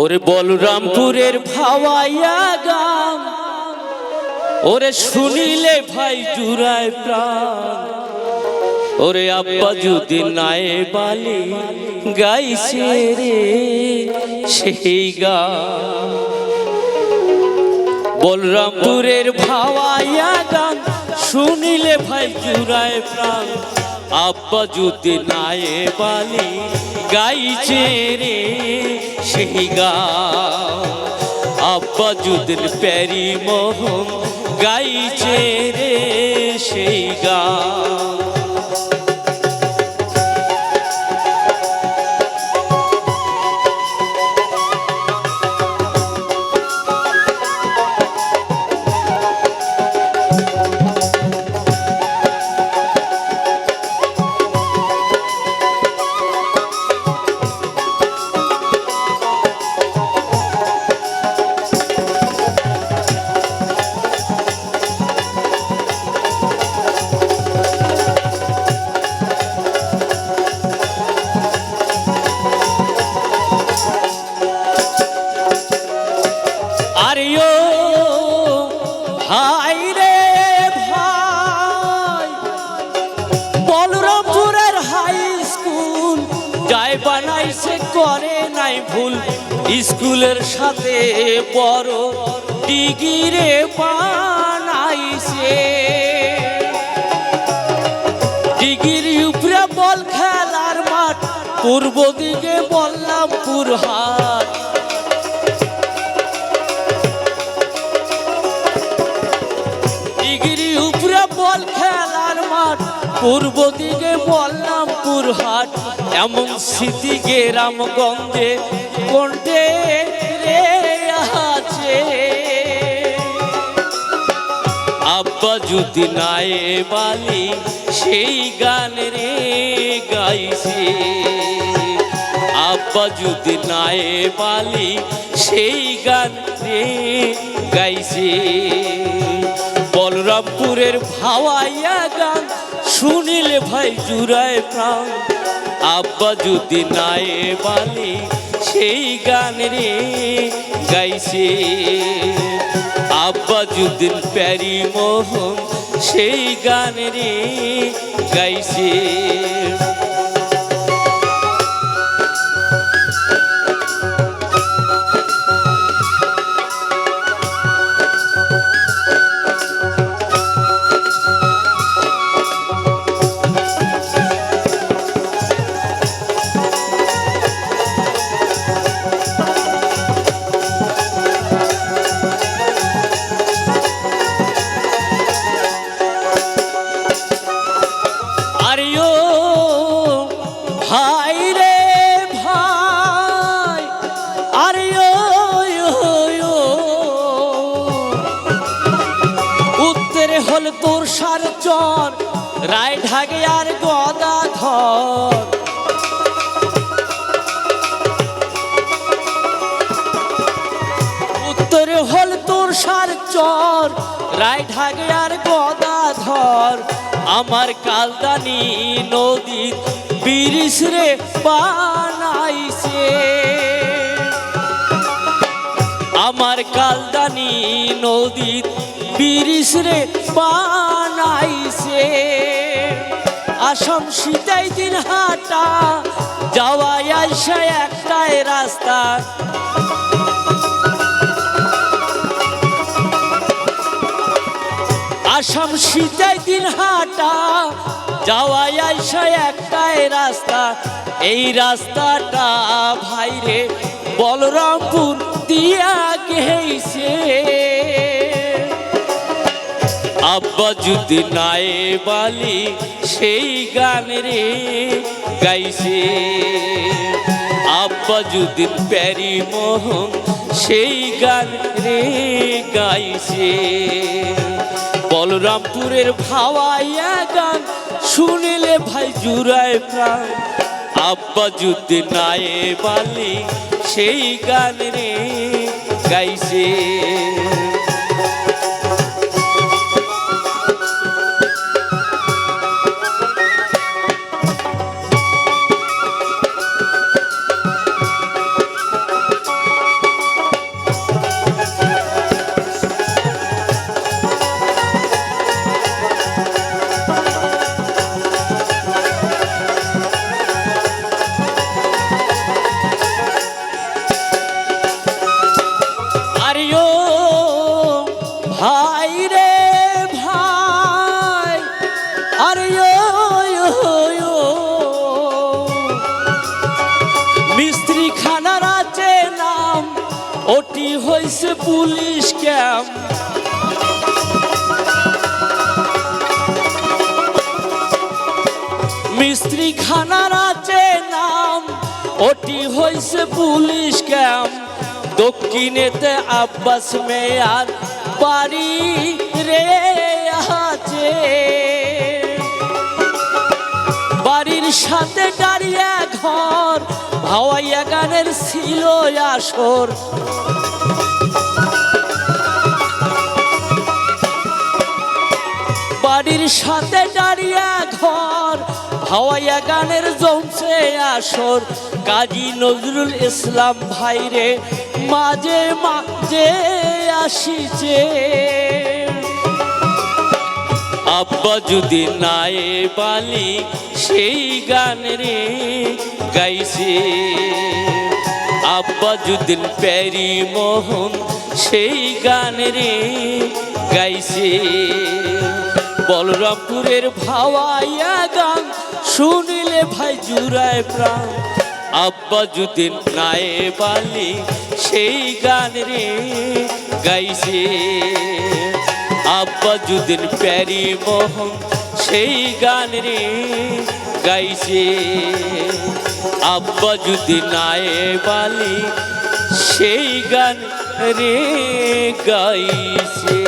ওরে বলরামপুরের ভাওয়াইয়া গাম ওরে শুনিলে ভাই জুড়ায় প্রাণ। ওরে আব্বা যদি নায়ে বালি গাইছে রে সেই গা বলরামপুরের ভাওয়াইয়া গান, শুনিলে ভাই জুড়ায় প্রাণ। আব্বা যদি নায়ে বালি গাইছে রে সেই গা আব্বা যুদিন প্যারি মোহন গাইছে রে সেই গা ভাই রে ভাই। বলরামপুরের হাই স্কুল যাই বানাইছে করে নাই ভুল। স্কুলের সাথে বড় ডিগিরে বানাইছে ডিগির উপরে বল খেলার মাঠ, পূর্ব দিকে বললামপুর হাট। পূর্ব দিকে বললামপুর হাট, এমন স্মৃতি গ্রামগঞ্জে কোনটে রে আছে। আব্বা যদি নায়ে বালি, সেই গান রে গাইছে। আব্বা যদি নায়ে বালি, সেই গান রে গাইছে। বলরামপুরের ভাওয়াইয়া গান শুনিলে ভাই জুড়ায় প্রাণ। আব্বা যদি নায়ে বালি সেই গান রে গাইছে। আব্বা যুদিন প্যারি মোহন, সেই গান রে গাইছে। তোর সার চর, রায় ঢাকে আর গদা ধর। উত্তরে হল তোর সার চর, রায় ঢাকে আর গদা ধর। আমার কালদানি নদী বিরিশ রে বানাইছে। আমার কালদানি নদী বিরিশ রে বানাইছে। আসাম শীতাই দিন হাটা যাওয়া আসা একটাই রাস্তা। আসাম শীতাই দিন হাটা যাওয়া আসা একটাই রাস্তা। এই রাস্তাটা ভাইরে বলরামপুর দিয়া গেছে আব্বা যদি নায়ে বালি, সেই গান রে গাইছে। আব্বা যদি প্যারি মোহন, সেই গান রে গাইছে। বলরামপুরের ভাওয়াইয়া গান শুনিলে ভাই জুড়ায় প্রাণ। আব্বা যদি নায়ে বালি, সেই গান রে গাইছে। ভাই রে ভাই, আরে মিস্ত্রি খানার আছে নাম, ওটি হয়েছে পুলিশ ক্যাম্প। মিস্ত্রি খানার আছে নাম, ওটি হয়েছে পুলিশ ক্যাম্প। দক্ষিণেতে আব্বাস মেয়ার বাড়ি রে আছে। বাড়ির সাথে দাঁড়িয়ে ঘর, হাওয়াইয়া গানের ছিল আসর। বাড়ির সাথে দাঁড়িয়ে ঘর, হাওয়াইয়া গানের জমছে আসর। কাজী নজরুল ইসলাম ভাইরে, মাঝে মাঝে আসিছে। আব্বা যদি নাই বালি, সেই গান রে গাইছে। আব্বা যদি প্যারি মোহন, সেই গান রে গাইছে। বলরামপুরের ভাওয়াইয়া গান শুনিলে ভাই জুড়ায় প্রাণ। আব্বা যদি নাই বালি, সেই গান রে গাইছে। আব্বা যুদিন প্যারি মোহন সেই গান রে গাইছে। আব্বা যদি নায়ে বালি সেই গান রে গাইছে।